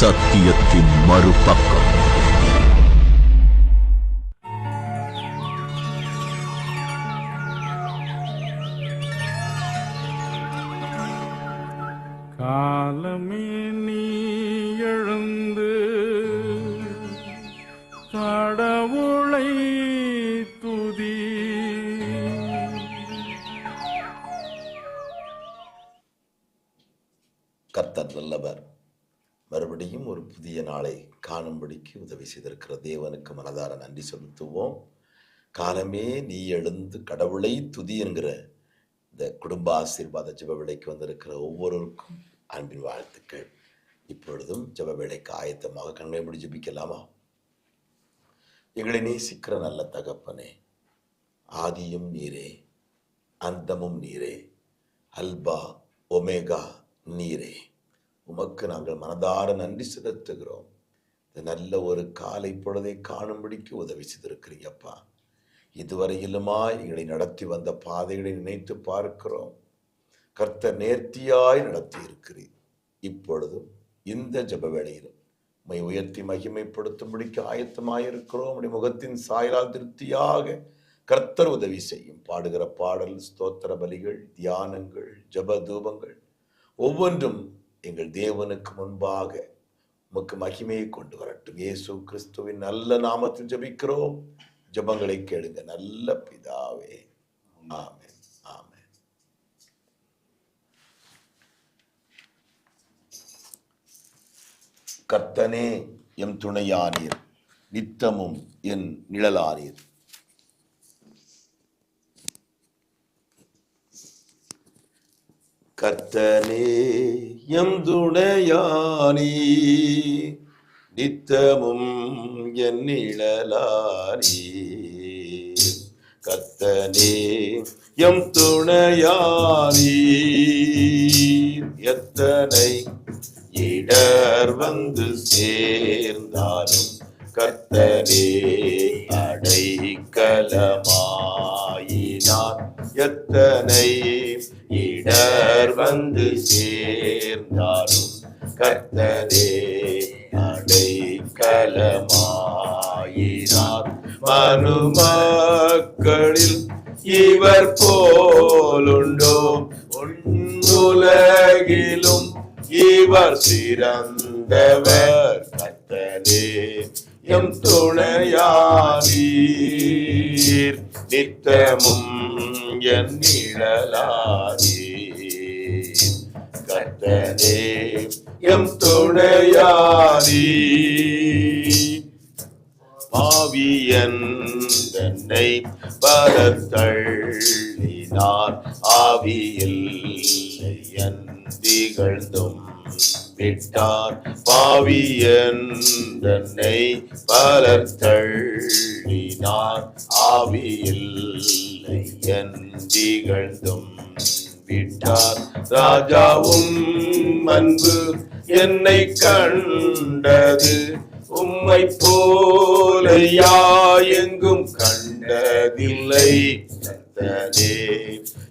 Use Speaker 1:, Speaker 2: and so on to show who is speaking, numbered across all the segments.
Speaker 1: சத்தியத்தின் மறுபக்கம்.
Speaker 2: தேவனுக்கு மனதார நன்றி செலுத்துவோம். காலமே நீ எழுந்து கடவுளை துதி என்கிற இந்த குடும்ப ஆசீர்வாத ஜெப வேலைக்கு வந்திருக்கிற ஒவ்வொருவருக்கும் அன்பின் வாழ்த்துக்கள். இப்பொழுதும் ஜெப வேலைக்கு ஆயத்தமாக கண்மை முடி ஜபிக்கலாமா? எங்களை நேசிக்கிற நல்ல தகப்பனே ஆதியும் நீரே அந்தமும் நீரே அல்பா ஒமேகா நீரே. உமக்கு நாங்கள் மனதார நன்றி செலுத்துகிறோம். இந்த நல்ல ஒரு காலை பொழுதை காணும்படிக்கு உதவி செய்திருக்கிறீங்கப்பா. இதுவரையிலுமா எங்களை நடத்தி வந்த பாதைகளை நினைத்து பார்க்கிறோம். கர்த்தர் நேர்த்தியாய் நடத்தி இருக்கிறீர். இப்பொழுதும் இந்த ஜப வேளையிலும் உம்மை உயர்த்தி மகிமைப்படுத்தும்படிக்கு ஆயத்தமாயிருக்கிறோம். உடைய முகத்தின் சாயலால் திருப்தியாக கர்த்தர் உதவி செய்யும். பாடுகிற பாடல் ஸ்தோத்திர பலிகள் தியானங்கள் ஜெப தூபங்கள் ஒவ்வொன்றும் எங்கள் தேவனுக்கு முன்பாக உமக்கு மகிமையை கொண்டு வரட்டும். இயேசு கிறிஸ்துவின் நல்ல நாமத்தில் ஜபிக்கிறோம். ஜெபங்களை கேளுங்க. நல்ல பிதாவே. ஆமே ஆமே கர்த்தனே எம் துணையானீர். நித்தமும் என் நிழலானீர். கர்த்தனே எம் துணையானி நித்தமும் என் நிழலானி. கர்த்தனே எம் துணையானி எத்தனை இடர் வந்து சேர்ந்தாலும் கர்த்தனே அடைக்கலமாயினார் எத்தனை இடர் வந்து சேர்ந்தாலும் கர்த்தரே அடைக்கலமாயினார் மனுமக்களில் இவர் போலுண்டோ உலகிலும் இவர் சிறந்தவர். கர்த்தரே எம் துணையாரீர் நித்தமும் என் நிழலாரீர் கத்தனே எம் துணையாரீர் பாவியன் தன்னை பலத்தள்ளினார். ஆவியில் என் திகழ்ந்தும் விட்டார் பாவியன் தன்னை பலர் தள்ளினார். ஆவியில்லை என் திகழ்ந்தும் விட்டார். ராஜாவும் அன்பு என்னை கண்டது. உம்மை போலையா எங்கும் கண்டதில்லை. கர்த்தரே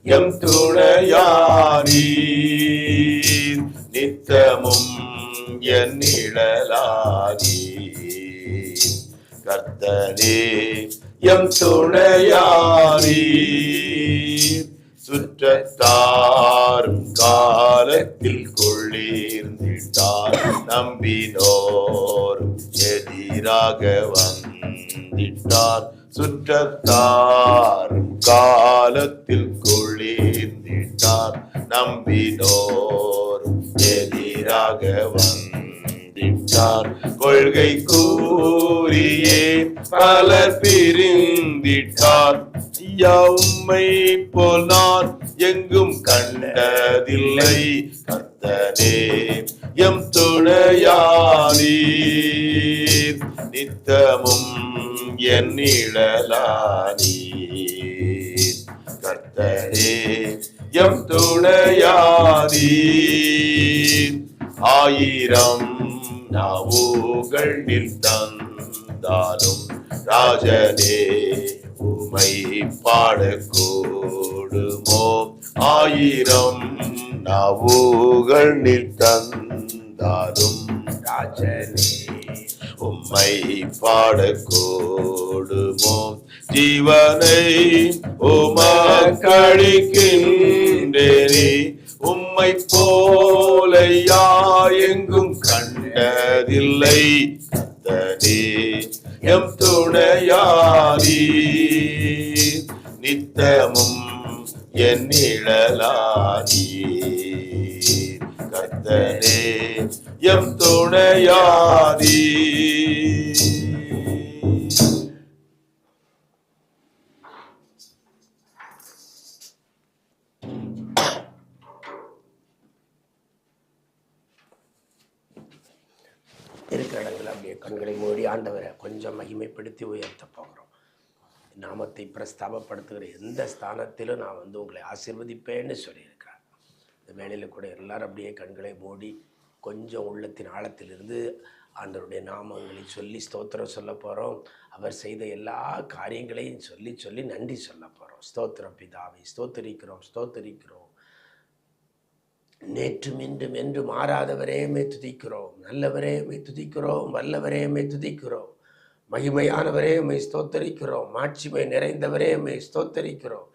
Speaker 2: எம் துணையாரீ நித்தமும் என் நிழலாதி கர்த்தரே எம் துணையாரி சுற்றத்தாரும் காலத்தில் கொள்ளிருந்திட்டார். நம்பினோரும் எதிராக வந்திட்டார். சுற்றத்தாரும் காலத்தில் கொள்ளிருந்திட்டார். நம்பினோரும் எதிராக வந்திட்டார். கொள்கை கூறியே பலர் பிரிந்திட்டார். ஐயா உம்மை போனார் எங்கும் கண்டதில்லை. கத்தனே எம் துணையானீர். நித்தமும் என் நிழலானீர். கர்த்தனே எம் துணையானீர் ஆயிரம் நாவோகள் தந்தாலும் ராஜனே உமை பாடக்கூடுமோ? ஆயிரம் நாவோகள் தந்தாலும்
Speaker 3: ராஜனே
Speaker 2: உம்மை பாடக்கூடுமோ? ஜீவனை உமக்களிக்கின்றேனே. உம்மை போலையா எங்கும் கண்டதில்லை. தனே எம் துணையாரி நித்தமும் என் நிழலானி கத்தனே எம் துணையாரி
Speaker 3: கொஞ்சம் மகிமைப்படுத்தி உயர்த்த போகிறோம். நாமத்தை பிரஸ்தாபப்படுத்துகிற எந்த ஸ்தானத்திலும் நான் வந்து உங்களை ஆசீர்வதிப்பேன்னு சொல்லியிருக்கிறார். இந்த வேலையில் கூட எல்லாரும் அப்படியே கண்களை மூடி கொஞ்சம் உள்ளத்தின் ஆழத்திலிருந்து ஆண்டவருடைய நாமங்களை சொல்லி ஸ்தோத்திரம் சொல்ல போகிறோம் அவர் செய்த எல்லா காரியங்களையும் சொல்லி சொல்லி நன்றி சொல்ல போகிறோம் ஸ்தோத்திரம் பிதாவை ஸ்தோத்தரிக்கிறோம் ஸ்தோத்தரிக்கிறோம். நேற்றும் இன்றும் என்று மாறாதவரையுமே துதிக்கிறோம். நல்லவரையுமே துதிக்கிறோம் வல்லவரையுமே துதிக்கிறோம். மகிமையானவரே மை ஸ்தோத்தரிக்கிறோம். மாட்சிமை நிறைந்தவரே மை ஸ்தோத்தரிக்கிறோம்.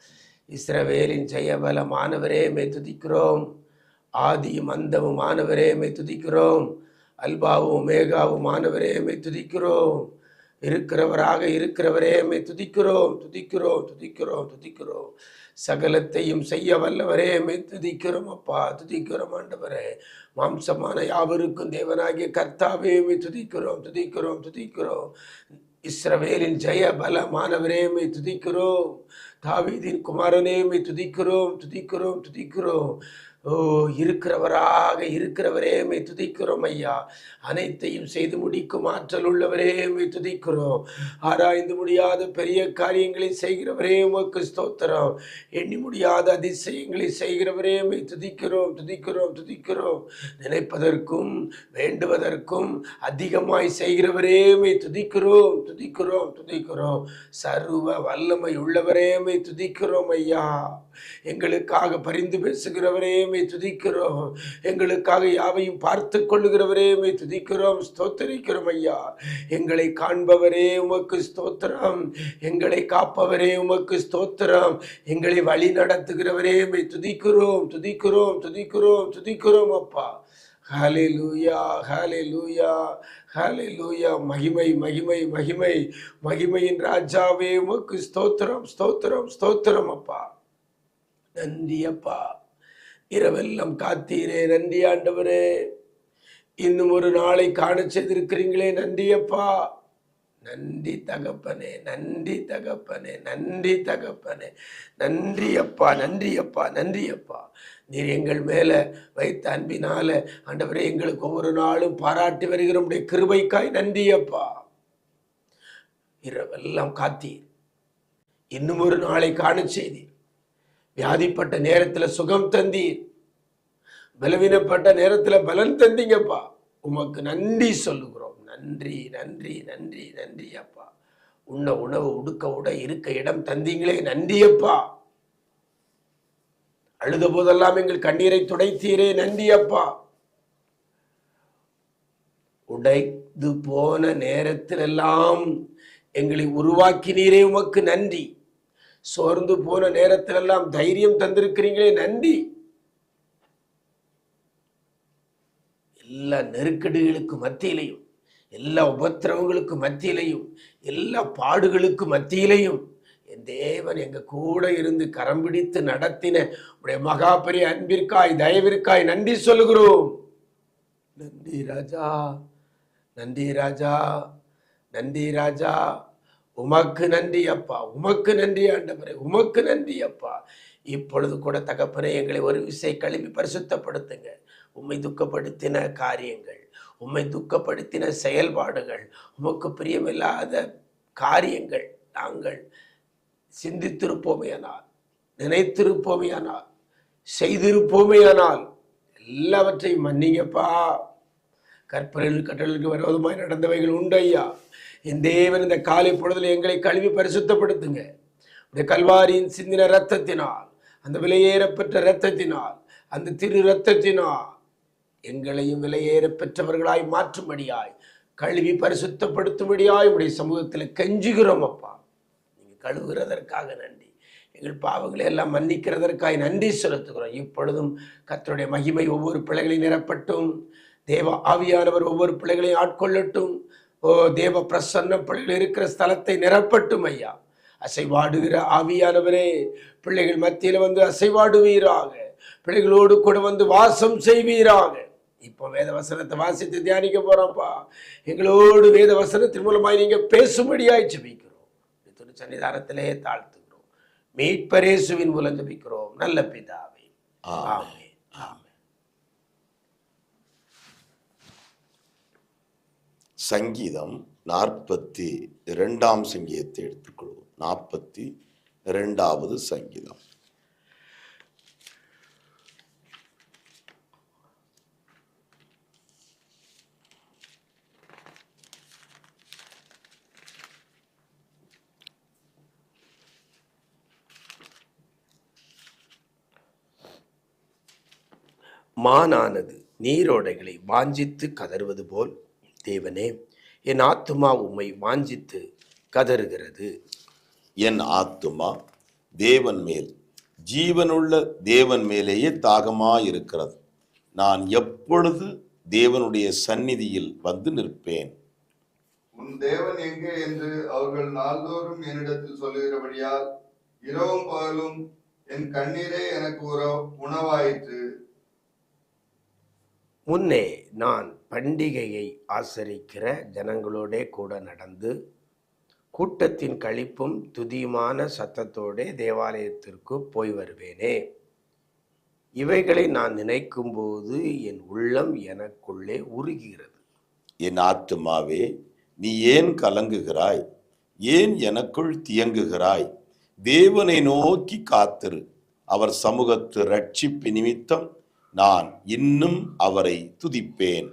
Speaker 3: இஸ்ரவேலின் ஜெயபலமானவரே மை துதிக்கிறோம். ஆதியும் மாணவரே மை துதிக்கிறோம். அல்பாவும் மேகாவும் ஆனவரே மை துதிக்கிறோம். இருக்கிறவராக இருக்கிறவரே மை துதிக்கிறோம் துதிக்கிறோம் துதிக்கிறோம் துதிக்கிறோம். சகலத்தையும் செய்ய வல்லவரே மை துதிக்கிறோம் அப்பா துதிக்கிறோம் ஆண்டவரே. மாம்சமான யாவருக்கும் தேவனாகிய கர்த்தாவே மை துதிக்கிறோம் துதிக்கிறோம் துதிக்கிறோம். இஸ்ரவேலின் ஜெய பலமானவரே மை துதிக்கிறோம். தாவீதின் குமாரனேமை துதிக்கிறோம் துதிக்கிறோம் துதிக்கிறோம். ஓ இருக்கிறவராக இருக்கிறவரே மை துதிக்கிறோம் ஐயா. அனைத்தையும் செய்து முடிக்கும் ஆற்றல் உள்ளவரே மை துதிக்கிறோம். ஆராய்ந்து முடியாத பெரிய காரியங்களை செய்கிறவரே உமக்கு ஸ்தோத்திரம். எண்ணி முடியாத அதிசயங்களை செய்கிறவரே மை துதிக்கிறோம் துதிக்கிறோம் துதிக்கிறோம். நினைப்பதற்கும் வேண்டுவதற்கும் அதிகமாய் செய்கிறவரே மை துதிக்கிறோம் துதிக்கிறோம் துதிக்கிறோம். சர்வ வல்லமை உள்ளவரே மை துதிக்கிறோம் ஐயா. எங்களுக்காக பரிந்து பேசுகிறவரே மை துதிக்கிறோம். எங்களுக்காக யாவையும் பார்த்து கொள்ளுகிறவரே மை துதிக்கிறோம். ஸ்தோத்தரிக்கிறோம் ஐயா. எங்களை காண்பவரே உமக்கு ஸ்தோத்திரம். எங்களை காப்பவரே உமக்கு ஸ்தோத்திரம். எங்களை வழி நடத்துகிறவரே மை துதிக்கிறோம். துதிக்கிறோம் துதிக்கிறோம் துதிக்கிறோம் அப்பா. ஹாலே லூயா ஹாலே லூயா ஹாலே லூயா மகிமை மகிமை மகிமை. மகிமையின் ராஜாவே உமக்கு ஸ்தோத்திரம் ஸ்தோத்திரம் ஸ்தோத்திரம் அப்பா. நந்தியப்பா இரவெல்லாம் காத்தீரே நன்றி ஆண்டவரே. இன்னும் ஒரு நாளை காண செய்திருக்கிறீங்களே நன்றி அப்பா நன்றி தகப்பனே நன்றி தகப்பனே நன்றி தகப்பனே. நன்றி அப்பா நன்றி அப்பா நன்றி அப்பா நீர் எங்கள் மேலே வைத்த அன்பினால ஆண்டவரே எங்களுக்கு ஒவ்வொரு நாளும் பாராட்டி வருகிற உடைய கிருபைக்காய் நன்றி அப்பா இரவெல்லாம் காத்தீர். இன்னும் ஒரு நாளை காண செய்தீர் வியாதிப்பட்ட நேரத்துல சுகம் தந்தீர். பலவீனப்பட்ட நேரத்துல பலன் தந்தீங்கப்பா. உமக்கு நன்றி சொல்லுகிறோம். நன்றி நன்றி நன்றி நன்றி அப்பா. உண்ண உணவு உடுக்க உட இருக்க இடம் தந்தீங்களே. நன்றி அப்பா அழுத போதெல்லாம் எங்கள் கண்ணீரை துடைத்தீரே. நன்றி அப்பா உடைந்து போன நேரத்திலெல்லாம் எங்களை உருவாக்கினீரே. உமக்கு நன்றி. சோர்ந்து போன நேரத்திலெல்லாம் தைரியம் தந்திருக்கிறீங்களே நன்றி. எல்லா நெருக்கடிகளுக்கு மத்தியிலையும் எல்லா உபத்திரவங்களுக்கு மத்தியிலையும் எல்லா பாடுகளுக்கு மத்தியிலையும் என் தேவன் எங்க கூட இருந்து கரம் பிடித்து நடத்தின உடைய மகா பெரிய அன்பிற்காய் தயவிற்காய் நன்றி சொல்லுகிறோம். நன்றி ராஜா நன்றி ராஜா நன்றி ராஜா. உமக்கு நன்றி அப்பா உமக்கு நன்றி ஆண்டவரே உமக்கு நன்றி அப்பா. இப்பொழுது கூட தகப்பனே எங்களை ஒரு விசை கழுவி பரிசுத்தப்படுத்துங்க. உண்மை துக்கப்படுத்தின காரியங்கள் உண்மை துக்கப்படுத்தின செயல்பாடுகள் உமக்கு பிரியமில்லாத காரியங்கள் நாங்கள் சிந்தித்திருப்போமேயானால் நினைத்திருப்போமேயானால் செய்திருப்போமேயானால் எல்லாவற்றையும் மன்னிங்கப்பா. கற்பனையில் கட்டளுக்கு வருவதுமாய் நடந்தவைகள் உண்டு ஐயா. என் தேவன் இந்த காலை பொழுதில் எங்களை கழுவி பரிசுத்தப்படுத்துங்க. உடைய கல்வாரியின் சிந்தின ரத்தத்தினால் அந்த விலையேறப்பெற்ற ரத்தத்தினால் அந்த திரு ரத்தத்தினால் எங்களையும் விலையேற பெற்றவர்களாய் மாற்றும்படியாய் கழுவி பரிசுத்தப்படுத்தும்படியாய் உடைய சமூகத்தில் கெஞ்சுகிறோம் அப்பா. நீங்க கழுவுகிறதற்காக நன்றி. எங்கள் பாவங்களை எல்லாம் மன்னிக்கிறதற்காக நன்றி செலுத்துகிறோம். இப்பொழுதும் கத்தருடைய மகிமை ஒவ்வொரு பிள்ளைகளையும் நிரப்பட்டும். தேவ ஆவியானவர் ஒவ்வொரு பிள்ளைகளையும் ஆட்கொள்ளட்டும். ஓ தேவ பிரசன்ன பிள்ளைகள் இருக்கிற ஸ்தலத்தை நிரப்பட்டும் ஐயா. அசைவாடுகிற ஆவியானவரே பிள்ளைகள் மத்தியில் வந்து அசைவாடுவீராக. பிள்ளைகளோடு கூட வந்து வாசம் செய்வீராக. இப்போ வேத வசனத்தை வாசித்து தியானிக்க போறோம்ப்பா. எங்களோடு வேத வசனத்தின் மூலமாய் நீங்க பேசும்படியாய் ஜபிக்கிறோம். திரு சன்னிதானத்திலே தாழ்த்துகிறோம். மீட்பரேசுவின் மூலம் ஜபிக்கிறோம். நல்ல பிதாவே.
Speaker 2: ஆமே
Speaker 3: ஆமென் ஆமென்
Speaker 2: சங்கீதம் நாற்பத்தி இரண்டாம் சங்கீதத்தை எடுத்துக்கொள்வோம். நாற்பத்தி இரண்டாவது சங்கீதம்.
Speaker 3: மானானது நீரோடைகளை வாஞ்சித்து கதறுவது போல் தேவனே என் ஆத்துமா உம்மை வாஞ்சித்து கதறுகிறது.
Speaker 2: என் ஆத்துமா தேவன் மேல் ஜீவனுள்ள தேவன் மேலேயே தாகமாயிருக்கிறது. நான் எப்பொழுது தேவனுடைய சந்நிதியில் வந்து நிற்பேன்?
Speaker 4: உன் தேவன் எங்கே என்று அவர்கள் நாள்தோறும் என்னிடத்தில் சொல்லுகிறபடியால் இரவும் பகலும் என் கண்ணீரே எனக்கு உற உணவாயிற்று.
Speaker 3: முன்னே நான் பண்டிகையை ஆசரிக்கிற ஜனங்களோடே கூட நடந்து கூட்டத்தின் கழிப்பும் துதியுமான சத்தத்தோடே தேவாலயத்திற்கு போய் வருவேனே. இவைகளை நான் நினைக்கும்போது என் உள்ளம் எனக்குள்ளே உருகுகிறது
Speaker 2: என் ஆத்துமாவே நீ ஏன் கலங்குகிறாய்? ஏன் எனக்குள் தியங்குகிறாய்? தேவனை நோக்கி காத்திரு. அவர் சமூகத்து ரட்சிப்பு நிமித்தம் நான் இன்னும் அவரை துதிப்பேன்.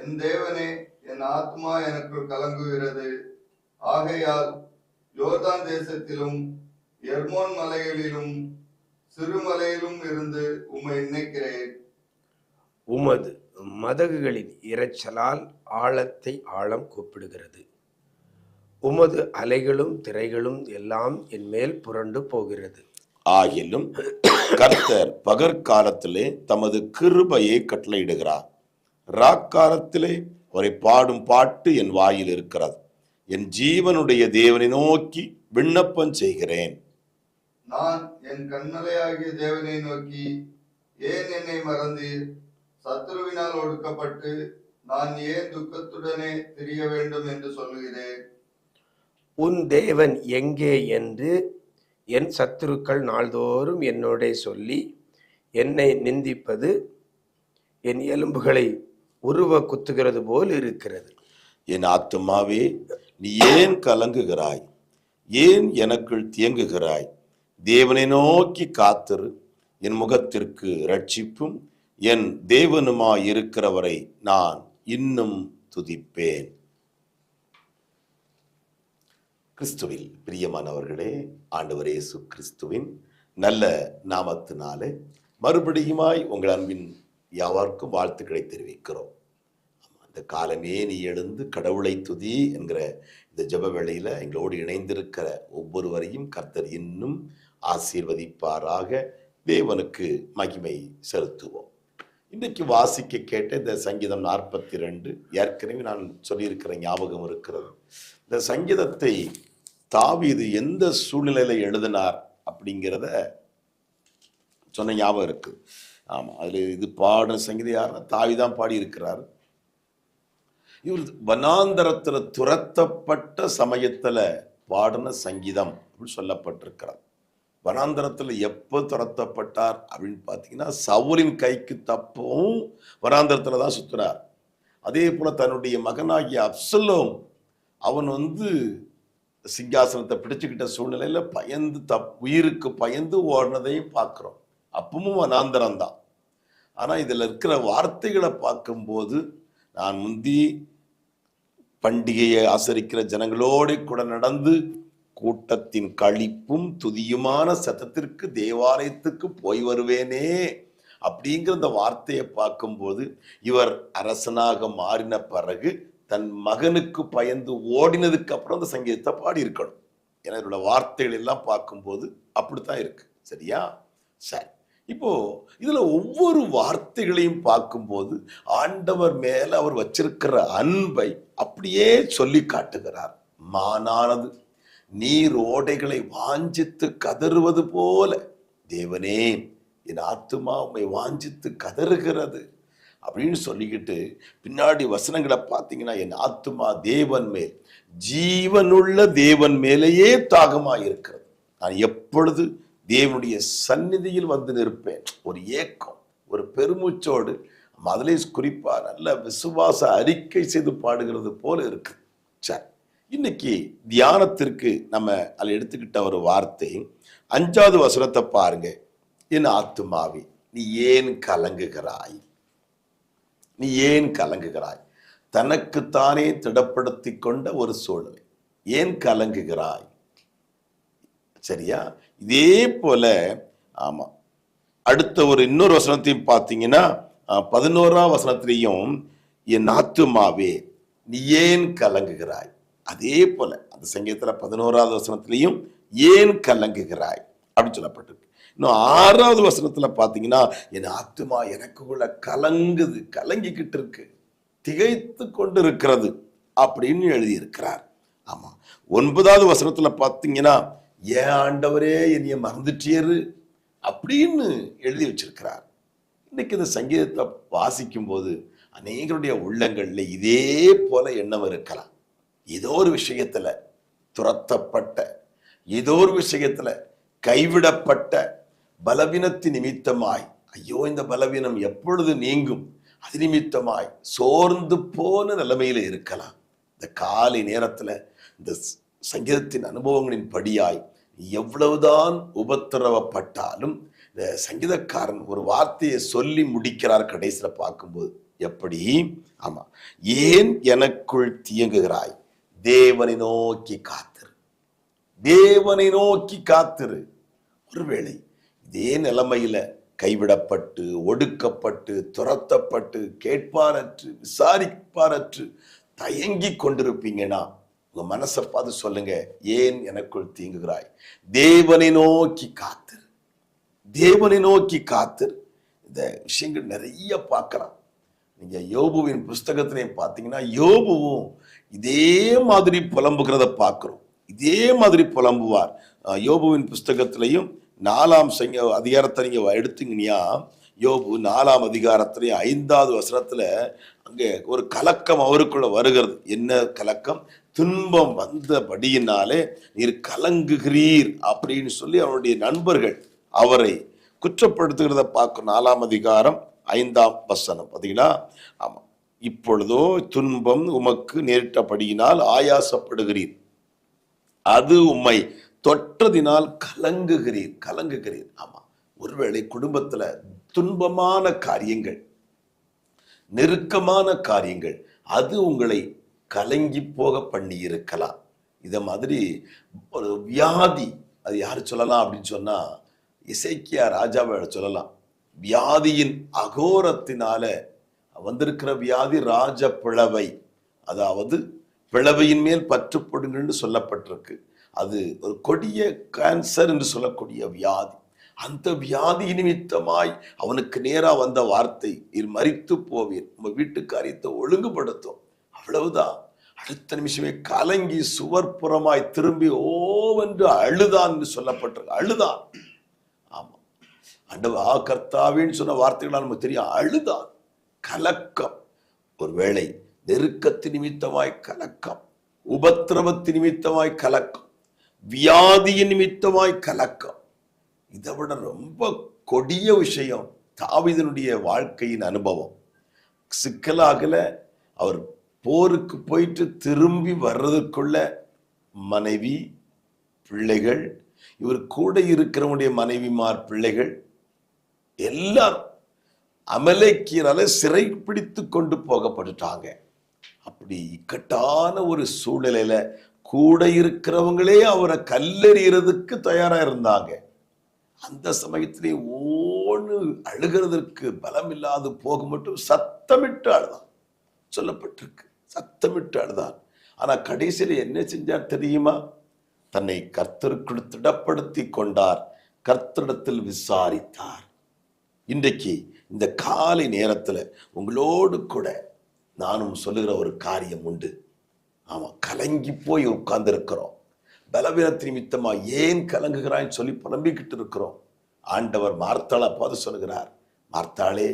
Speaker 4: என் தேவனே என் ஆத்மா எனக்குள் கலங்குகிறது. ஆகையால் யோர்தான் தேசத்திலும் எர்மோன் மலைகளிலும் சிறுமலையிலும் இருந்து உம்மை நினைக்கிறேன்
Speaker 3: உமது மதகுகளின் இரைச்சலால் ஆழத்தை ஆழம் கூப்பிடுகிறது. உமது அலைகளும் திரைகளும் எல்லாம் என் மேல் புரண்டு போகிறது.
Speaker 2: ஆகிலும் கர்த்தர் பகற்காலத்திலே தமது கிருபையை கட்டளையிடுகிறார். ராக்காலத்திலே அவரை பாடும் பாட்டு என் வாயில் இருக்கிறது. என் ஜீவனுடைய தேவனை நோக்கி விண்ணப்பம் செய்கிறேன்.
Speaker 4: நான் என் கண்மலையாகிய தேவனை நோக்கி ஏன் என்னை மறந்தீர்? சத்துருவினால் ஒடுக்கப்பட்டு நான் ஏன் துக்கத்துடனே திரிய வேண்டும் என்று சொல்லுகிறேன்.
Speaker 3: உன் தேவன் எங்கே என்று என் சத்துருக்கள் நாள்தோறும் என்னோடே சொல்லி என்னை நிந்திப்பது என் எலும்புகளை உருவ குத்துகிறது போல் இருக்கிறது.
Speaker 2: என் ஆத்துமாவே நீ ஏன் கலங்குகிறாய்? ஏன் எனக்குள் தியங்குகிறாய் தேவனை நோக்கி காத்திரு. என் முகத்திற்கு ரட்சிப்பும் என் தேவனுமாய் இருக்கிறவரை நான் இன்னும் துதிப்பேன். கிறிஸ்துவில் பிரியமானவர்களே ஆண்டவர் இயேசு கிறிஸ்துவின் நல்ல நாமத்தினாலே மறுபடியுமாய் உங்கள் அன்பின் யாவார்க்கும் வாழ்த்துக்களை தெரிவிக்கிறோம். இந்த காலமே நீ எழுந்து கடவுளை துதி என்கிற இந்த ஜப வேளையில் எங்களோடு இணைந்திருக்கிற ஒவ்வொருவரையும் கர்த்தர் இன்னும் ஆசீர்வதிப்பாராக. தேவனுக்கு மகிமை செலுத்துவோம். இன்றைக்கு வாசிக்க கேட்ட இந்த சங்கீதம் நாற்பத்தி ரெண்டு ஏற்கனவே நான் சொல்லியிருக்கிற ஞாபகம் இருக்கிறது. இந்த சங்கீதத்தை தாவீது எந்த சூழ்நிலையில் எழுதினார் அப்படிங்கிறத சொன்ன ஞாபகம் இருக்குது ஆமாம் அதில் இது பாடும் சங்கீதம் யாருன்னா தாவிதான் பாடி இருக்கிறார் இவர் வனாந்தரத்தில் துரத்தப்பட்ட சமயத்தில் பாடின சங்கீதம் அப்படின்னு சொல்லப்பட்டிருக்கிறார் வனாந்தரத்தில் எப்போ துரத்தப்பட்டார் அப்படின்னு பார்த்தீங்கன்னா சவுலின் கைக்கு தப்பவும் வனாந்தரத்தில் தான் சுற்றுறார் அதே போல் தன்னுடைய மகனாகிய அப்சலோம் அவன் வந்து சிங்காசனத்தை பிடிச்சுக்கிட்ட சூழ்நிலையில் பயந்து தப் உயிருக்கு பயந்து ஓடினதையும் பார்க்குறோம். அப்பவும் வனாந்தரம் தான் ஆனால் இதில் இருக்கிற வார்த்தைகளை பார்க்கும்போது நான் முந்தி பண்டிகையை ஆசரிக்கிற ஜனங்களோடு கூட நடந்து கூட்டத்தின் கழிப்பும் துதியுமான சத்தத்திற்கு தேவாலயத்துக்கு போய் வருவேனே அப்படிங்கிற இந்த வார்த்தையை பார்க்கும்போது இவர் அரசனாக மாறின பிறகு தன் மகனுக்கு பயந்து ஓடினதுக்கு அப்புறம் அந்த சங்கீதத்தை பாடி இருக்கணும் ஏன்னா இதோட வார்த்தைகள் எல்லாம் பார்க்கும்போது அப்படித்தான் இருக்கு. சரியா? சரி. இப்போ இதுல ஒவ்வொரு வார்த்தைகளையும் பார்க்கும்போது ஆண்டவர் மேல அவர் வச்சிருக்கிற அன்பை அப்படியே சொல்லி காட்டுகிறார். மானானது நீர் ஓடைகளை வாஞ்சித்து கதறுவது போல தேவனே என் ஆத்துமா உண்மை வாஞ்சித்து கதறுகிறது அப்படின்னு சொல்லிக்கிட்டு பின்னாடி வசனங்களை பார்த்தீங்கன்னா என் ஆத்துமா தேவன் மேல் ஜீவனுள்ள தேவன் மேலேயே தாகமாக இருக்கிறது நான் எப்பொழுது தேவனுடைய சந்நிதியில் வந்து நிற்பேன். ஒரு ஏக்கம் ஒரு பெருமூச்சோடு அதிலே குறிப்பா நல்ல விசுவாச அறிக்கை செய்து பாடுகிறது போல இருக்கு. சரி இன்னைக்கு தியானத்திற்கு நம்ம அதில் எடுத்துக்கிட்ட ஒரு வார்த்தை அஞ்சாவது வசனத்தை பாருங்க. என் ஆத்துமாவி நீ ஏன் கலங்குகிறாய்? நீ ஏன் கலங்குகிறாய்? தனக்குத்தானே திடப்படுத்தி கொண்ட ஒரு சூழ்நிலை. ஏன் கலங்குகிறாய்? சரியா? இதே போல ஆமா. அடுத்த ஒரு இன்னொரு வசனத்தையும் பார்த்தீங்கன்னா அஹ், பதினோராம் வசனத்திலையும் என் ஆத்துமாவே நீ ஏன் கலங்குகிறாய்? அதே போல அந்த சங்கீதத்தில் பதினோராவது வசனத்திலையும் ஏன் கலங்குகிறாய்? அப்படின்னு சொல்லப்பட்டிருக்கு. இன்னும் ஆறாவது வசனத்தில் பார்த்தீங்கன்னா என் ஆத்துமா எனக்குள்ள கலங்குது கலங்கிக்கிட்டு இருக்கு திகைத்து கொண்டு இருக்கிறது அப்படின்னு எழுதியிருக்கிறார். ஆமாம் ஒன்பதாவது வசனத்தில் பார்த்தீங்கன்னா ஏன் ஆண்டவரே என்னைய மறந்துட்டியரு அப்படின்னு எழுதி வச்சிருக்கிறார். இன்னைக்கு இந்த சங்கீதத்தை வாசிக்கும் போது அநேகருடைய உள்ளங்களில் இதே போல எண்ணம் இருக்கலாம். ஏதோ ஒரு விஷயத்துல துரத்தப்பட்ட ஏதோ ஒரு விஷயத்துல கைவிடப்பட்ட பலவீனத்தின் நிமித்தமாய் ஐயோ இந்த பலவீனம் எப்பொழுது நீங்கும்? அது நிமித்தமாய் சோர்ந்து போன நிலைமையில இருக்கலாம். இந்த காலை நேரத்துல இந்த சங்கீதத்தின் அனுபவங்களின் படியாய் எவ்வளவுதான் உபத்திரவப்பட்டாலும் இந்த சங்கீதக்காரன் ஒரு வார்த்தையை சொல்லி முடிக்கிறார் கடைசியில் பார்க்கும்போது எப்படி? ஆமாம் ஏன் எனக்குள் தியங்குகிறாய் தேவனை நோக்கி காத்திரு. தேவனை நோக்கி காத்திரு. ஒருவேளை இதே நிலைமையில கைவிடப்பட்டு ஒடுக்கப்பட்டு துரத்தப்பட்டு கேட்பாரற்று விசாரிப்பாரற்று தயங்கி கொண்டிருப்பீங்கன்னா உங்கள் மனசை பார்த்து சொல்லுங்க ஏன் எனக்குள் தீங்குகிறாய்? தேவனை நோக்கி காத்திரு தேவனை நோக்கி காத்திரு இந்த விஷயங்கள் நிறைய பார்க்கலாம். நீங்கள் யோபுவின் புஸ்தகத்திலையும் பார்த்தீங்கன்னா யோபுவும் இதே மாதிரி புலம்புகிறத பார்க்குறோம். இதே மாதிரி புலம்புவார். யோபுவின் புஸ்தகத்திலையும் நாலாம் சங்க அதிகாரத்தை நீங்கள் எடுத்தீங்கன்னா யோபு நாலாம் அதிகாரத்திலையும் ஐந்தாவது வசனத்தில் அங்கே ஒரு கலக்கம் அவருக்குள்ள வருகிறது. என்ன கலக்கம்? துன்பம் வந்தபடியினாலே நீர் கலங்குகிறீர் அப்படின்னு சொல்லி அவருடைய நண்பர்கள் அவரை குற்றப்படுத்துகிறத பார்க்கும் நாலாம் அதிகாரம் ஐந்தாம் வசனம். பார்த்தீங்களா ஆமாம் இப்பொழுதோ துன்பம் உமக்கு நேரிட்டபடியினால் ஆயாசப்படுகிறீர். அது உம்மை தொற்றதினால் கலங்குகிறீர் கலங்குகிறீர். ஆமாம் ஒருவேளை குடும்பத்தில் துன்பமான காரியங்கள் நெருக்கமான காரியங்கள் அது உங்களை கலங்கி போக பண்ணி இருக்கலாம் இதை மாதிரி ஒரு வியாதி அது யார் சொல்லலாம் அப்படின்னு சொன்னால் இசைக்கியா ராஜாவை சொல்லலாம். வியாதியின் அகோரத்தினால வந்திருக்கிற வியாதி ராஜ பிளவை அதாவது பிளவையின் மேல் பற்றுப்படுங்கன்னு சொல்லப்பட்டிருக்கு. அது ஒரு கொடிய கேன்சர் என்று சொல்லக்கூடிய வியாதி. அந்த வியாதி நிமித்தமாய் அவனுக்கு நேராக வந்த வார்த்தை இர் மறித்து போவீர். நம்ம வீட்டுக்காரியத்தை ஒழுங்குபடுத்தும். அவ்வளவுதான். அடுத்த நிமிஷமே கலங்கி சுவர்ப்புறமாய் திரும்பி ஓவென்று அழுதான் என்று சொல்லப்பட்டிருக்கு. அழுதான். ஆமா. ஆண்டவா கர்த்தாவின்னு சொன்ன வார்த்தைகளால் நமக்கு தெரியும். அழுதான். கலக்கம். ஒருவேளை நெருக்கத்து நிமித்தமாய் கலக்கம் உபத்திரவத்து நிமித்தமாய் கலக்கம் வியாதியின் நிமித்தமாய் கலக்கம். இதை விட ரொம்ப கொடிய விஷயம் தாவிதனுடைய வாழ்க்கையின் அனுபவம். சிக்கலாகல அவர் போருக்கு போயிட்டு திரும்பி வர்றதுக்குள்ள மனைவி பிள்ளைகள் இவர் கூட இருக்கிறவனுடைய மனைவிமார் பிள்ளைகள் எல்லாரும் அமலேக்கியரால சிறை பிடித்து கொண்டு போகப்பட்டுட்டாங்க. அப்படி இக்கட்டான ஒரு சூழ்நிலையில கூட இருக்கிறவங்களே அவரை கல்லெறியறதுக்கு தயாரா இருந்தாங்க. அந்த சமயத்திலே ஓடி அழுகிறதற்கு பலம் இல்லாது போக மட்டும் சத்தமிட்டு அழுதான். சொல்லப்பட்டிருக்கு. சத்தமிட்டு அழுதான் ஆனால் கடைசியில் என்ன செஞ்சார் தெரியுமா? தன்னை கர்த்தருக்குள் திடப்படுத்தி கொண்டார். கர்த்தரிடத்தில் விசாரித்தார். இன்றைக்கு இந்த காலை நேரத்தில் உங்களோடு கூட நானும் சொல்லுகிற ஒரு காரியம் உண்டு. ஆமாம் கலங்கி போய் உட்கார்ந்துருக்கிறோம். பலவீனத்து நிமித்தமாக ஏன் கலங்குகிறான்னு சொல்லி புலம்பிக்கிட்டு இருக்கிறோம். ஆண்டவர் மார்த்தாளை பார்த்து சொல்லுகிறார் மார்த்தாளே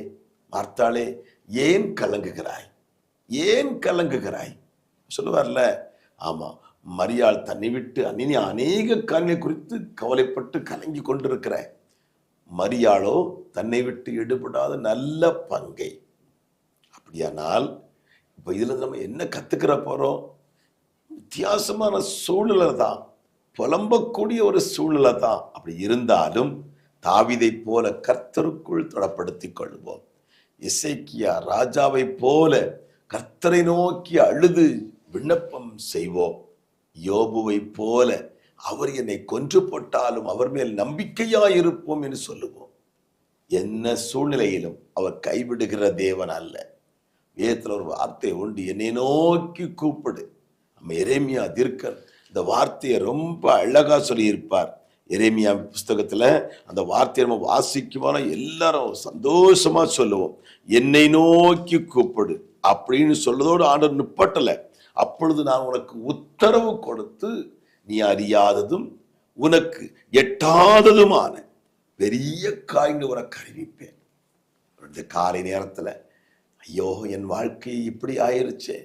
Speaker 2: மார்த்தாளே ஏன் கலங்குகிறாய்? ஏன் கலங்குகிறாய்? சொல்லுவார்ல ஆமா மரியாள் தன்னை விட்டு அந்நினி அநேக காரியங்களை குறித்து கவலைப்பட்டு கலங்கி கொண்டிருக்கிற மரியாளோ தன்னை விட்டு எடுபடாத நல்ல பங்கை. அப்படியானால் இப்போ இதில் நம்ம என்ன கற்றுக்கிற போகிறோம் வித்தியாசமான சூழ்நிலை தான். புலம்பக்கூடிய ஒரு சூழ்நிலை தான். அப்படி இருந்தாலும் தாவிதை போல கர்த்தருக்குள் தொடப்படுத்திக் கொள்வோம். இசைக்கியா ராஜாவை போல கர்த்தரை நோக்கி அழுது விண்ணப்பம் செய்வோம். யோபுவை போல அவர் என்னை கொன்று போட்டாலும் அவர் மேல் நம்பிக்கையாயிருப்போம் என்று சொல்லுவோம். என்ன சூழ்நிலையிலும் அவர் கைவிடுகிற தேவன் அல்ல. வேதத்தில் ஒரு வார்த்தை உண்டு என்னை நோக்கி கூப்பிடு. நம்ம எரேமியா தீர்க்கன் இந்த வார்த்தையை ரொம்ப அழகா சொல்லியிருப்பார். எரேமியா புஸ்தகத்துல அந்த வார்த்தையை நம்ம வாசிக்குமான எல்லாரும் சந்தோஷமா சொல்லுவோம். என்னை நோக்கி கூப்பிடு. அப்படின்னு சொல்றதோடு ஆண்டவர் நிப்பட்டல. அப்பொழுது நான் உனக்கு உத்தரவு கொடுத்து நீ அறியாததும் உனக்கு எட்டாததுமான பெரிய காய்ந்து உனக்கு அறிவிப்பேன். காலை நேரத்தில் ஐயோ என் வாழ்க்கை இப்படி ஆயிருச்சே.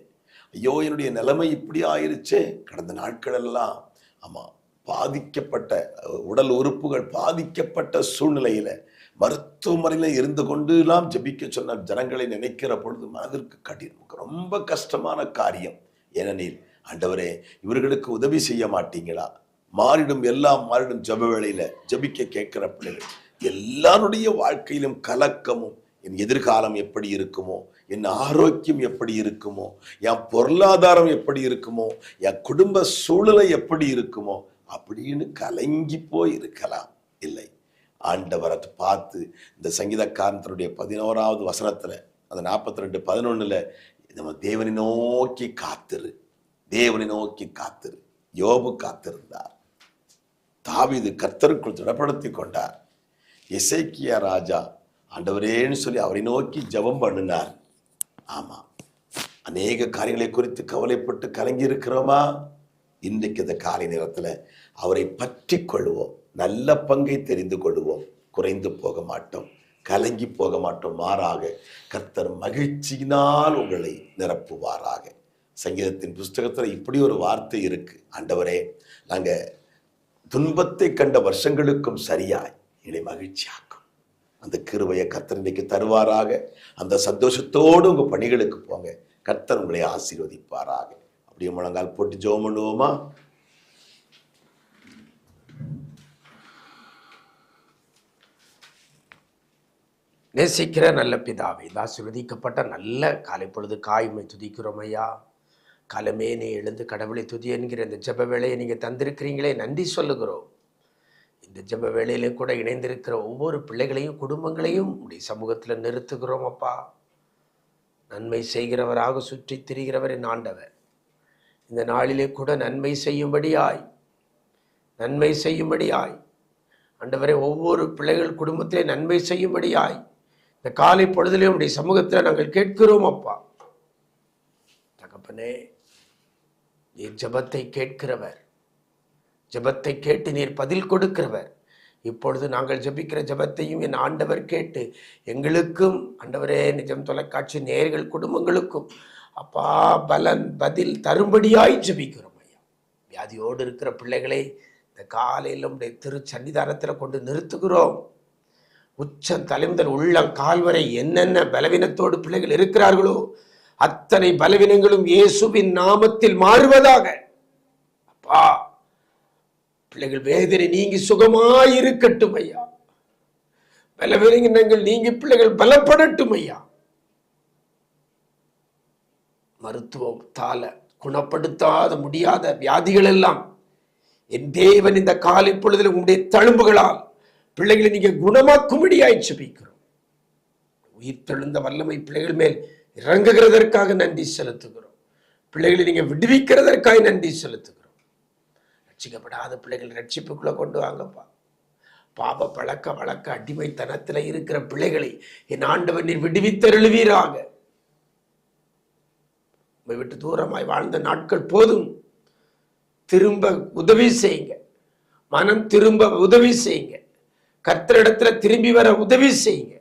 Speaker 2: ஐயோ என்னுடைய நிலைமை இப்படி ஆயிருச்சே. கடந்த நாட்கள் எல்லாம் பாதிக்கப்பட்ட உடல் உறுப்புகள் பாதிக்கப்பட்ட சூழ்நிலையில் மருத்துவமனையில் இருந்து கொண்டுலாம் ஜபிக்க சொன்ன ஜனங்களை நினைக்கிற பொழுது மனதிற்கு கடினம். ரொம்ப கஷ்டமான காரியம். ஏனெனில் ஆண்டவரே இவர்களுக்கு உதவி செய்ய மாட்டீங்களா? மாறிடும் எல்லாம் மாறிடும் ஜப வேளையில் ஜெபிக்க கேட்கிற பிள்ளைகள் எல்லாருடைய வாழ்க்கையிலும் கலக்கமும் என் எதிர்காலம் எப்படி இருக்குமோ என் ஆரோக்கியம் எப்படி இருக்குமோ என் பொருளாதாரம் எப்படி இருக்குமோ என் குடும்ப சூழ்நிலை எப்படி இருக்குமோ அப்படின்னு கலங்கி போய் இருக்கலாம் இல்லை. ஆண்டவரை பார்த்து இந்த சங்கீதக்காரத்தினுடைய பதினோராவது வசனத்தில் அந்த நாற்பத்தி ரெண்டு பதினொன்றில் நம்ம தேவனை நோக்கி காத்திரு. தேவனை நோக்கி காத்திரு. யோபு காத்திருந்தார். தாவிது கர்த்தருக்குள் திடப்படுத்தி கொண்டார். இசைக்கியா ராஜா ஆண்டவரேன்னு சொல்லி அவரை நோக்கி ஜெபம் பண்ணினார். ஆமாம் அநேக காரியங்களை குறித்து கவலைப்பட்டு கலங்கி இருக்கிறோமா இன்றைக்கு இந்த காலை நேரத்தில் அவரை பற்றி கொள்வோம். நல்ல பங்கை தெரிந்து கொள்வோம். குறைந்து போக மாட்டோம். கலங்கி போக மாட்டோம். மாறாக கர்த்தர் மகிழ்ச்சியினால் உங்களை நிரப்புவாராக. சங்கீதத்தின் புஸ்தகத்தில் இப்படி ஒரு வார்த்தை இருக்கு. ஆண்டவரே நாங்கள் துன்பத்தை கண்ட வருஷங்களுக்கும் சரியாய் என்னை மகிழ்ச்சியாக்கும். அந்த கிருவையை கர்த்தர் இன்னைக்கு தருவாராக. அந்த சந்தோஷத்தோடு உங்கள் பணிகளுக்கு போங்க. கர்த்தர் உங்களை ஆசீர்வதிப்பாராக. அப்படியே முழங்கால் போட்டு ஜோம் பண்ணுவோமா?
Speaker 3: நேசிக்கிற நல்ல பிதாவே இந்த ஆசீர்வதிக்கப்பட்ட நல்ல காலை பொழுது காயுமை துதிக்கிறோம் ஐயா. காலமே நீ எழுந்து கடவுளை துதி என்கிற இந்த ஜெப வேலையை நீங்கள் தந்திருக்கிறீங்களே நன்றி சொல்லுகிறோம். இந்த ஜெப வேலையிலே கூட இணைந்திருக்கிற ஒவ்வொரு பிள்ளைகளையும் குடும்பங்களையும் உடைய சமூகத்தில் நிறுத்துகிறோம் அப்பா. நன்மை செய்கிறவராக சுற்றி திரிகிறவர் என் ஆண்டவர். இந்த நாளிலே கூட நன்மை செய்யும்படியாய் நன்மை செய்யும்படியாய். அண்டவரை ஒவ்வொரு பிள்ளைகள் குடும்பத்திலே நன்மை செய்யும்படியாய். இந்த காலை பொழுதிலே உடைய சமூகத்தில் நாங்கள் கேட்கிறோம் அப்பா. தகப்பனே நீர் ஜெபத்தை கேட்கிறவர். ஜெபத்தை கேட்டு நீர் பதில் கொடுக்கிறவர். இப்பொழுது நாங்கள் ஜெபிக்கிற ஜெபத்தையும் என் ஆண்டவர் கேட்டு எங்களுக்கும் ஆண்டவரே நிஜம் தொலைக்காட்சி நேர்கள் குடும்பங்களுக்கும் அப்பா பலன் பதில் தரும்படியாய் ஜெபிக்கிறோம் ஐயா. வியாதியோடு இருக்கிற பிள்ளைகளை இந்த காலையில் உடைய திரு சன்னிதானத்தில் கொண்டு நிறுத்துகிறோம். உச்ச தலைமுதல் உள்ள கால்வரை என்னென்ன பலவீனத்தோடு பிள்ளைகள் இருக்கிறார்களோ அத்தனை பலவீனங்களும் இயேசுவின் நாமத்தில் மாறுவதாக. அப்பா பிள்ளைகள் வேதனை நீங்கி சுகமாயிருக்கட்டும் ஐயா. பலவீனங்கள் நீங்கி பிள்ளைகள் பலப்படட்டும் ஐயா. மருத்துவத்தால குணப்படுத்தாத முடியாத வியாதிகள் எல்லாம் என் தேவன் இந்த காலை பொழுதில் உங்களுடைய தழும்புகளால் பிள்ளைகளை நீங்க குணமாக்கும்படியாய் செபிக்கிறோம் உயிர் தெழுந்த வல்லமை பிள்ளைகள் மேல் இறங்குகிறதற்காக நன்றி செலுத்துகிறோம். பிள்ளைகளை நீங்க விடுவிக்கிறதற்காக நன்றி செலுத்துகிறோம். ரட்சிக்கப்படாத பிள்ளைகள் ரட்சிப்புக்குள்ள கொண்டு வாங்கப்பா. பாப பழக்க வழக்க அடிமைத்தனத்தில் இருக்கிற பிள்ளைகளை என் ஆண்டவர் நீர் விடுவித்தருளுவீராக. உங்களை விட்டு தூரமாய் வாழ்ந்த நாட்கள் போதும். திரும்ப உதவி செய்யுங்க. மனம் திரும்ப உதவி செய்யுங்க. கர்த்தரிடத்துல திரும்பி வர உதவி செய்யுங்க.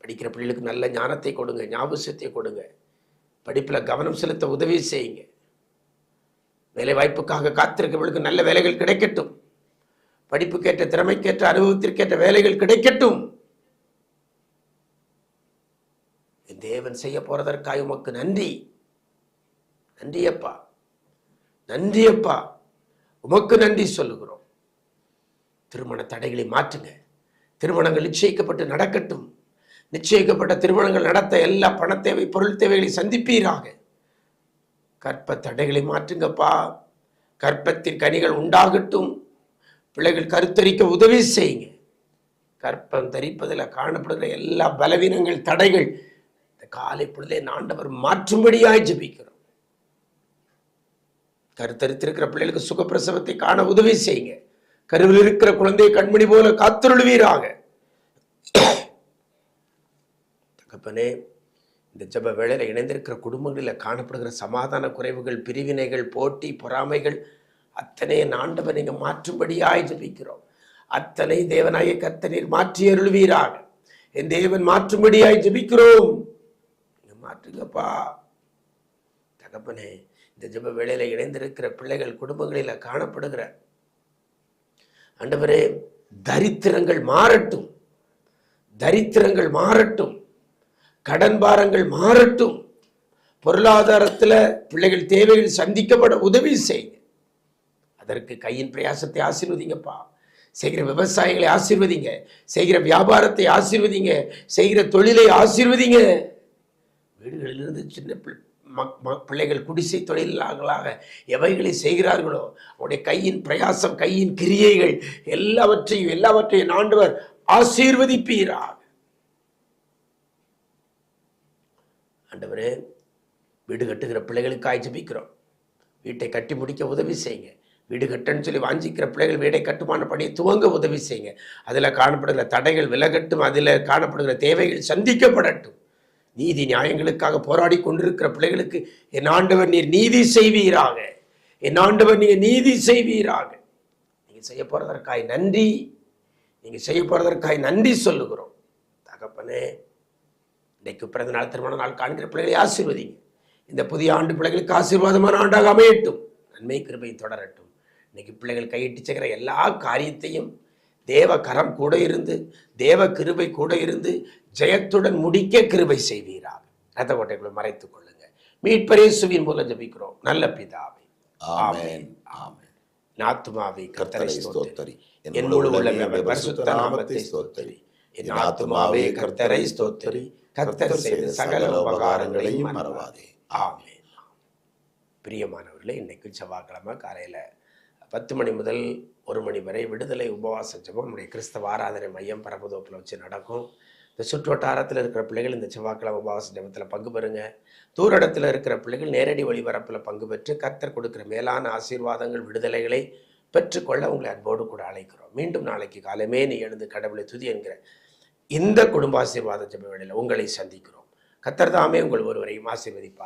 Speaker 3: படிக்கிற பிள்ளைகளுக்கு நல்ல ஞானத்தை கொடுங்க ஞாபகத்தை கொடுங்க. படிப்புல கவனம் செலுத்த உதவி செய்யுங்க. வேலை வாய்ப்புக்காக காத்திருக்கவர்களுக்கு நல்ல வேலைகள் கிடைக்கட்டும். படிப்புக்கேற்ற திறமைக்கேற்ற அனுபவத்திற்கேற்ற வேலைகள் கிடைக்கட்டும். தேவன் செய்ய போறதற்காக உமக்கு நன்றி. நன்றி அப்பா நன்றி அப்பா உமக்கு நன்றி சொல்லுகிறோம். திருமண தடைகளை மாற்றுங்க. திருமணங்கள் நிச்சயிக்கப்பட்டு நடக்கட்டும். நிச்சயிக்கப்பட்ட திருமணங்கள் நடத்த எல்லா பண தேவை பொருள் தேவைகளை சந்திப்பீராக. கற்ப தடைகளை மாற்றுங்கப்பா. கற்பத்தின் கனிகள் உண்டாகட்டும். பிள்ளைகள் கருத்தரிக்க உதவி செய்யுங்க. கற்பம் தரிப்பதில் காணப்படுகிற எல்லா பலவீனங்கள் தடைகள் இந்த காலை பொழுதே ஆண்டவர் மாற்றும்படியாய் ஜெபிக்கிறோம். கருத்தரித்திருக்கிற பிள்ளைகளுக்கு சுகப்பிரசவத்தை காண உதவி செய்யுங்க. கருவில் இருக்கிற குழந்தையை கண்மணி போல காத்துருள்வீராக. தகப்பனே இந்த ஜெப வேளையில் இணைந்திருக்கிற குடும்பங்களில் காணப்படுகிற சமாதான குறைவுகள் பிரிவினைகள் போட்டி பொறாமைகள் அத்தனை என் ஆண்டவர் மாற்றும்படியாய் ஜெபிக்கிறோம். அத்தனை தேவனாய கர்த்தனீர் மாற்றி அருள்வீராக. என் தேவன் மாற்றும்படியாய் ஜபிக்கிறோம். மாற்றுங்கப்பா. தகப்பனே இந்த ஜெப வேளையில் இணைந்திருக்கிற பிள்ளைகள் குடும்பங்களில் காணப்படுகிற ஆண்டவரே தரித்திரங்கள் மாறட்டும். தரித்திரங்கள் மாறட்டும். கடன் பாரங்கள் மாறட்டும். பொருளாதாரத்தில் பிள்ளைகள் தேவைகள் சந்திக்கப்பட உதவி செய்யுங்க. அதற்கு கையின் பிரயாசத்தை ஆசீர்வதிங்கப்பா. செய்கிற விவசாயிகளை ஆசீர்வதிங்க. செய்கிற வியாபாரத்தை ஆசீர்வதிங்க. செய்கிற தொழிலை ஆசீர்வதிங்க. வீடுகளிலிருந்து சின்ன பிள்ளை பிள்ளைகள் குடிசை தொழிலாளர்களாக எவைகளை செய்கிறார்களோ அவருடைய கையின் பிரயாசம் கையின் கிரியைகள் எல்லாவற்றையும் எல்லாவற்றையும் ஆண்டவர் ஆசீர்வதிப்பீராக. ஆண்டவரே வீடு கட்டுகிற பிள்ளைகளுக்காய் ஜெபிக்கிறோம். வீட்டை கட்டி முடிக்க உதவி செய்யுங்க. வீடு கட்டன்னு சொல்லி வாஞ்சிக்கிற பிள்ளைகள் வீடை கட்டுமான பணியை துவங்க உதவி செய்யுங்க. அதில் காணப்படுகிற தடைகள் விலகட்டும் அதில் காணப்படுகிற தேவைகள் சந்திக்கப்படட்டும். நீதி நியாயங்களுக்காக போராடி கொண்டிருக்கிற பிள்ளைகளுக்கு என் ஆண்டவர் நீர் நீதி செய்வீராக. என் ஆண்டவர் நீங்க நீதி செய்வீராக. நீங்க செய்ய போறதற்காய் நன்றி. நீங்க செய்ய போறதற்காய் நன்றி சொல்லுகிறோம். தகப்பனே இன்றைக்கு பிறந்த நாள் திருமண நாள் காண்கிற பிள்ளைகளை ஆசீர்வதிங்க. இந்த புதிய ஆண்டு பிள்ளைகளுக்கு ஆசீர்வாதமான ஆண்டாக அமையட்டும். நன்மை கிருபை தொடரட்டும். இன்னைக்கு பிள்ளைகள் கையிட்டு எல்லா காரியத்தையும் தேவ கரம் கூட இருந்து தேவ கிருபை கூட இருந்து ஜெயத்துடன் முடிக்க கிருபை செய்வீராக. ரத்த கோட்டைக்குள்ள மறைத்துக் கொள்ளுங்க. மீட்பரேசுவின் மூலம் ஜெபிக்கிறோம். நல்ல பிதாவே.
Speaker 2: ஆமென். ஆமென்.
Speaker 3: நாத்துமாவை கர்த்தரை ஸ்தோத்தரி. என் முழு அவர் பரிசுத்த நாமத்தை ஸ்தோத்தரி. என் ஆத்துமாவே கர்த்தரை ஸ்தோத்தரி. கர்த்தர் செய்த சகல உபகாரங்களையும் மறவாதே. ஆமென். பிரியமானவர்களே இன்னைக்கு செவ்வாய்க்கிழமை காலையில் பத்து மணி முதல் ஒரு மணி வரை விடுதலை உபவாச ஜெபம். நம்முடைய கிறிஸ்தவ ஆராதனை மையம் பரமதோப்பில் வச்சு நடக்கும். இந்த சுற்றுவட்டாரத்தில் இருக்கிற பிள்ளைகள் இந்த செவ்வாய்க்கிழமை உபவாச ஜபத்தில் பங்கு பெறுங்க. தூரடத்தில் இருக்கிற பிள்ளைகள் நேரடி ஒளிபரப்பில் பங்கு பெற்று கர்த்தர் கொடுக்கிற மேலான ஆசீர்வாதங்கள் விடுதலைகளை பெற்றுக்கொள்ள உங்களை அன்போடு கூட அழைக்கிறோம். மீண்டும் நாளைக்கு காலமே நீ எழுந்து கடவுளை துதி என்கிற இந்த குடும்ப ஆசீர்வாத ஜப வேளையில் உங்களை சந்திக்கிறோம். கத்தர் தாமே உங்கள் ஒருவரையும் ஆசீர்வதிப்பார்.